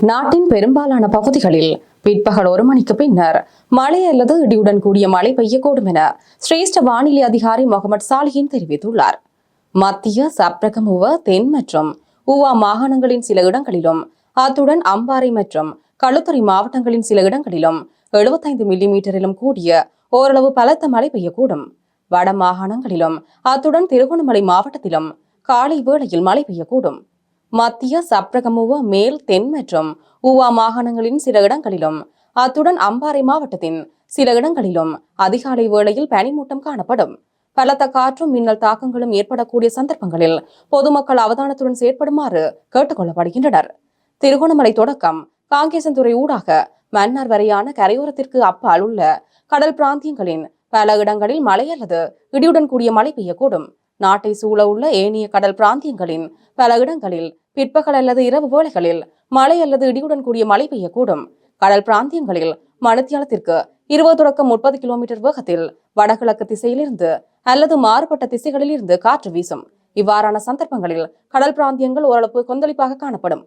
நாட்டின் பெரும்பாலான பகுதிகளில் பிற்பகல் ஒரு மணிக்கு பின்னர் மழை அல்லது இடியுடன் கூடிய மழை பெய்யக்கூடும் என சிரேஷ்ட வானிலை அதிகாரி முகமது சாலிஹின் தெரிவித்துள்ளார். மத்திய சப்ரகமுவ தென் மற்றும் ஊவா மாகாணங்களின் சில இடங்களிலும் அத்துடன் அம்பாறை மற்றும் களுத்துறை மாவட்டங்களின் சில இடங்களிலும் 75 மில்லி மீட்டரிலும் கூடிய ஓரளவு பலத்த மழை பெய்யக்கூடும். வட மாகாணங்களிலும் அத்துடன் திருகோணமலை மாவட்டத்திலும் காலை வேளையில் மழை பெய்யக்கூடும். மத்திய சப்ரகமுவ மேல் தென் மற்றும் ஊவா மாகாணங்களின் சில இடங்களிலும் அத்துடன் அம்பாறை மாவட்டத்தின் சில இடங்களிலும் அதிகாலை வேளையில் பனிமூட்டம் காணப்படும். பலத்த காற்றும் மின்னல் தாக்கங்களும் ஏற்படக்கூடிய சந்தர்ப்பங்களில் பொதுமக்கள் அவதானத்துடன் செயற்படுமாறு கேட்டுக்கொள்ளப்படுகின்றனர். திருகோணமலை தொடக்கம் காங்கேசன்துறை ஊடாக மன்னார் வரையான கரையோரத்திற்கு அப்பால் உள்ள கடல் பிராந்தியங்களின் பல இடங்களில் மழை அல்லது இடியுடன் கூடிய மழை பெய்யக்கூடும். நாட்டை சூழ உள்ள ஏனைய கடல் பிராந்தியங்களின் பல இடங்களில் பிற்பகல் அல்லது இரவு வேளைகளில் மழை அல்லது இடியுடன் கூடிய மழை பெய்யக்கூடும். கடல் பிராந்தியங்களில் மணித்தியாலத்திற்கு இருபது தொடக்கம் முப்பது கிலோமீட்டர் வேகத்தில் வடகிழக்கு திசையிலிருந்து அல்லது மாறுபட்ட திசைகளில் இருந்து காற்று வீசும். இவ்வாறான சந்தர்ப்பங்களில் கடல் பிராந்தியங்கள் ஓரளவு கொந்தளிப்பாக காணப்படும்.